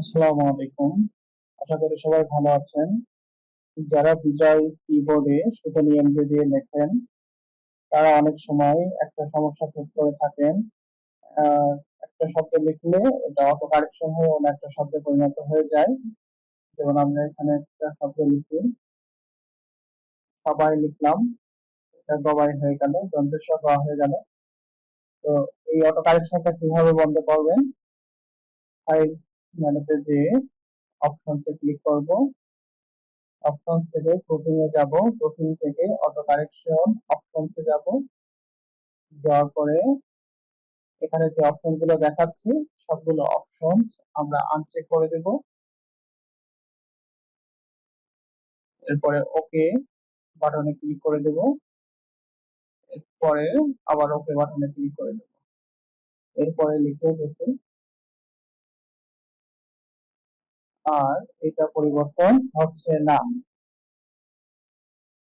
আসসালামু আলাইকুম। আশা করি সবাই ভালো আছেন। যারা বিজয় কিবোর্ডে শুধু নিয়ন্ত্রণ দিয়ে লেখেন, তারা অনেক সময় একটা সমস্যা ফেস করে থাকেন। একটা শব্দ লিখলে এটা অটো কারেকশন হয়ে অন্য একটা শব্দে পরিণত হয়ে যায়। যেমন আমরা এখানে একটা শব্দ লিখি। সবাই লিখলাম। এটা গবাই হয়ে গেল যন্ত্রের গ হয়ে গেল। তো এই অটো কারেকশনটা কীভাবে বন্ধ করবেন? ফাইল মেনুতে যে অপশনসে ক্লিক করব অপশনস থেকে প্রোটিং এ যাব প্রোটিং থেকে অটো কারেকশন অপশনস যাব যাওয়ার পরে এখানে যে অপশনগুলো দেখাচ্ছি, সবগুলো অপশনস আমরা আনচেক করে দেব। এরপরে ওকে বাটনে ক্লিক করে দেব। এরপরে আবার ওকে বাটনে ক্লিক করে দেব। এরপরে লিখে দেব আর এটা পরিবর্তন হচ্ছে না।